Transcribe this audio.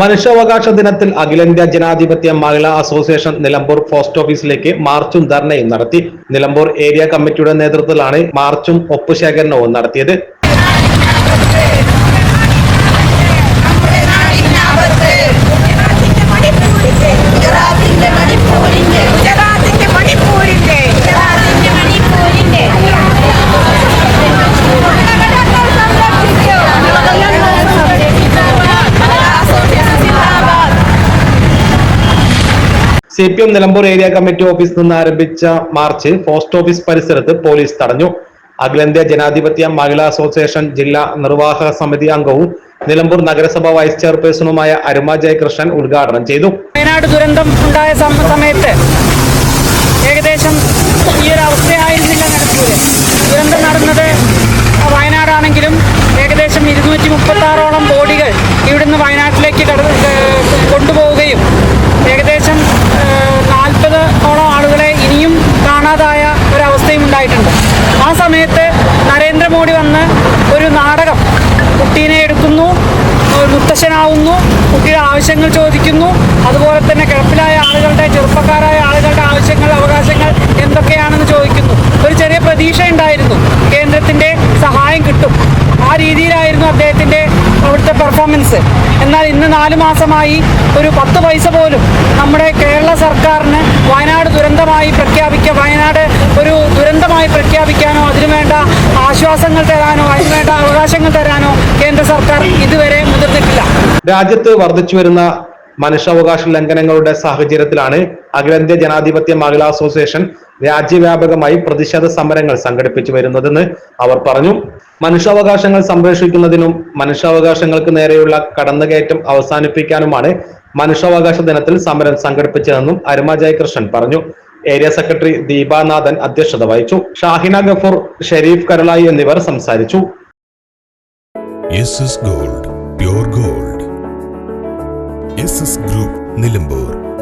മനുഷ്യാവകാശ ദിനത്തിൽ അഖിലേന്ത്യാ ജനാധിപത്യ മഹിളാ അസോസിയേഷൻ നിലമ്പൂർ പോസ്റ്റ് ഓഫീസിലേക്ക് മാർച്ചും ധർണയും നടത്തി. നിലമ്പൂർ ഏരിയ കമ്മിറ്റിയുടെ നേതൃത്വത്തിലാണ് മാർച്ചും ഒപ്പുശേഖരണവും നടത്തിയത്. C P M Nilambur area committee ഓഫീസിൽ നിന്ന് ആരംഭിച്ച മാർച്ച് പോസ്റ്റ് ഓഫീസ് പരിസരത്ത് പോലീസ് തടഞ്ഞു. അഖിലേന്ത്യാ ജനാധിപത്യ മഹിളാ അസോസിയേഷൻ ജില്ലാ നിർവാഹക സമിതി അംഗവും നിലമ്പൂർ നഗരസഭ വൈസ് ചെയർപേഴ്സണുമായ അരുമ ജയകൃഷ്ണൻ ഉദ്ഘാടനം ചെയ്തു. വയനാട് ദുരന്തം ഉണ്ടായ സമയത്ത് ഏകദേശം ഈ ഒരു അവസ്ഥയായിരുന്നില്ല നടത്തിയത്. ദുരന്തം നടന്നത് വയനാടാണെങ്കിലും ഏകദേശം ഇരുന്നൂറ്റി മുപ്പത്തി ആറോളം ബോഡികൾ ഇവിടുന്ന് വയനാട്ടിലേക്ക് കട ഉണ്ടായിട്ടുണ്ട് ആ സമയത്ത് നരേന്ദ്രമോദി വന്ന് ഒരു നാടകം കുട്ടീനെ എടുക്കുന്നു മുത്തശ്ശനാവുന്നു കുട്ടിയുടെ ആവശ്യങ്ങൾ ചോദിക്കുന്നു. അതുപോലെ തന്നെ കിടപ്പിലായ ആളുകളുടെ ചെറുപ്പക്കാരായ ആളുകളുടെ ആവശ്യങ്ങൾ അവകാശങ്ങൾ എന്തൊക്കെയാണെന്ന് ചോദിക്കുന്നു. ഒരു ചെറിയ പ്രതീക്ഷ ഉണ്ടായിരുന്നു. കേന്ദ്രത്തിന്റെ സഹായം കിട്ടും. ആ രീതിയിലായിരുന്നു അദ്ദേഹത്തിന്റെ അവിടുത്തെ പെർഫോമൻസ് എന്നാൽ ഇന്ന് നാല് മാസമായി ഒരു പത്ത് പൈസ പോലും നമ്മുടെ കേരള സർക്കാരിന് വയനാട് ദുരന്തമായി പ്രഖ്യാപിക്കുക വയനാട് പ്രഖ്യാപിക്കാനോ അതിനുവേണ്ട ആശ്വാസങ്ങൾ തരാനോ അതിനുവേണ്ട അവകാശങ്ങൾ തരാനോ കേന്ദ്ര സർക്കാർ ഇതുവരെ മുതിർന്നിട്ടില്ല. രാജ്യത്ത് വർദ്ധിച്ചു വരുന്ന മനുഷ്യാവകാശ ലംഘനങ്ങളുടെ സാഹചര്യത്തിലാണ് അഖിലേന്ത്യാ ജനാധിപത്യ മഹിളാ അസോസിയേഷൻ രാജ്യവ്യാപകമായി പ്രതിഷേധ സമരങ്ങൾ സംഘടിപ്പിച്ചു വരുന്നതെന്ന് അവർ പറഞ്ഞു. മനുഷ്യാവകാശങ്ങൾ സംരക്ഷിക്കുന്നതിനും മനുഷ്യാവകാശങ്ങൾക്ക് നേരെയുള്ള കടന്നുകയറ്റം അവസാനിപ്പിക്കാനുമാണ് മനുഷ്യാവകാശ ദിനത്തിൽ സമരം സംഘടിപ്പിച്ചതെന്നും അരുമ ജയകൃഷ്ണൻ പറഞ്ഞു. ഏരിയ സെക്രട്ടറി ദീപാനാഥൻ അധ്യക്ഷത വഹിച്ചു. ഷാഹിന ഗഫൂർ ഷെരീഫ് കരളായി എന്നിവർ സംസാരിച്ചു. Gold pure gold. Group Nilambur.